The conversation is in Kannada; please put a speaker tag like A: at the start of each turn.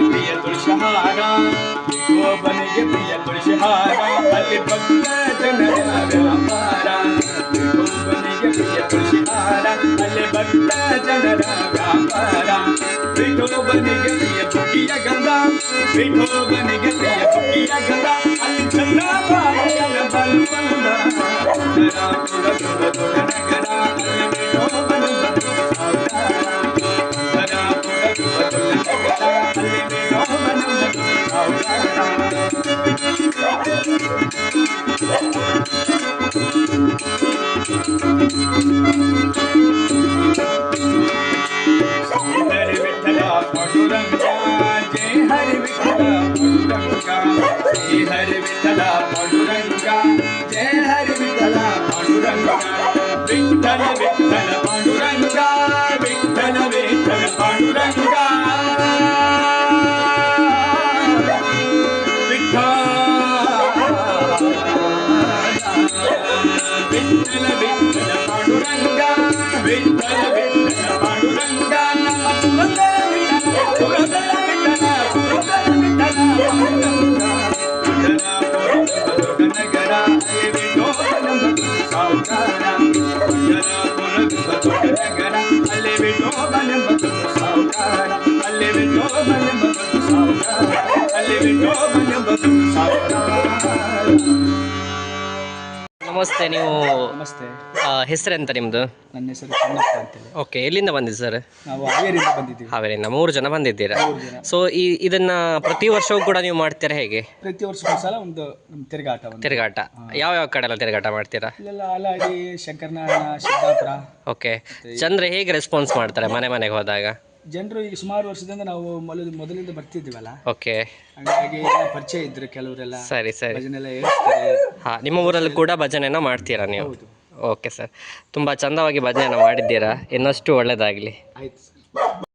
A: प्रिय तुलसहारा बन गे अल भक्त जन व्यापारा विठो बन गे प्रिय अल भक्त जन Thank you. విఠల పండురంగ జయ హరి విఠల పండురంగ విఠల విఠల పండురంగ విఠల విఠల
B: ನಮಸ್ತೆ ನೀವು
C: ನಮಸ್ತೆ.
B: ಹೆಸರೆಂತ ನಿಮ್ಮದು
C: ನನ್ನ ಹೆಸರು ಚನ್ನಪ್ಪ ಅಂತೇಳಿ.
B: ಓಕೆ ಎಲ್ಲಿಂದ ಬಂದಿದ್ದು ಸರ್?
C: ನಾವು ಹಾವೇರಿಯಿಂದ ಬಂದಿದ್ದೀವಿ.
B: ಹಾವೇರಿಯಿಂದ ಮೂರು ಜನ ಬಂದಿದ್ದೀರಾ? ಸೊ ಈ ಇದನ್ನ ಪ್ರತಿ ವರ್ಷವೂ ಕೂಡ ನೀವು ಮಾಡ್ತೀರಾ ಹೇಗೆ?
C: ಪ್ರತಿ ವರ್ಷ ಸಲ ಒಂದು ನಮ್ಮ ತಿರುಗಾಟ ಒಂದು.
B: ತಿರುಗಾಟ. ಯಾವ ಯಾವ ಕಡೆ ಎಲ್ಲ ತಿರುಗಾಟ ಮಾಡ್ತೀರಾ?
C: ಇಲ್ಲೆಲ್ಲ ಹಾಲಾಡಿ ಶಂಕರನಾರಾಯಣ ಸಿದ್ದಾಪುರ.
B: ಓಕೆ. ಚಂದ್ರ ಹೇಗೆ ರೆಸ್ಪಾನ್ಸ್ ಮಾಡ್ತಾರೆ ಮನೆ ಮನೆಗೆ ಹೋದಾಗ?
C: ಜನರು ಈಗ ಸುಮಾರು ವರ್ಷದಿಂದ ನಾವು ಮೊದಲು ಮೊದಲಿಂದ ಬರ್ತಿದ್ದೀವಲ್ಲ?
B: ಓಕೆ
C: ಹಾಗಾಗಿ ಎಲ್ಲ ಪರಿಚಯ ಇದ್ರು ಕೆಲವರೆಲ್ಲ
B: ಸರಿ ಸರಿ.
C: ಭಜನೆ ಎಲ್ಲ ಹೇಳ್ತಾರೆ.
B: ಹಾಂ ನಿಮ್ಮ ಊರಲ್ಲಿ ಕೂಡ ಭಜನೆನ ಮಾಡ್ತೀರಾ ನೀವು?
C: ಹೌದು.
B: ಓಕೆ ಸರ್ ತುಂಬ ಚಂದವಾಗಿ ಭಜನೆನ ಮಾಡಿದ್ದೀರಾ. ಇನ್ನಷ್ಟು ಒಳ್ಳೆಯದಾಗಲಿ
C: ಆಯ್ತು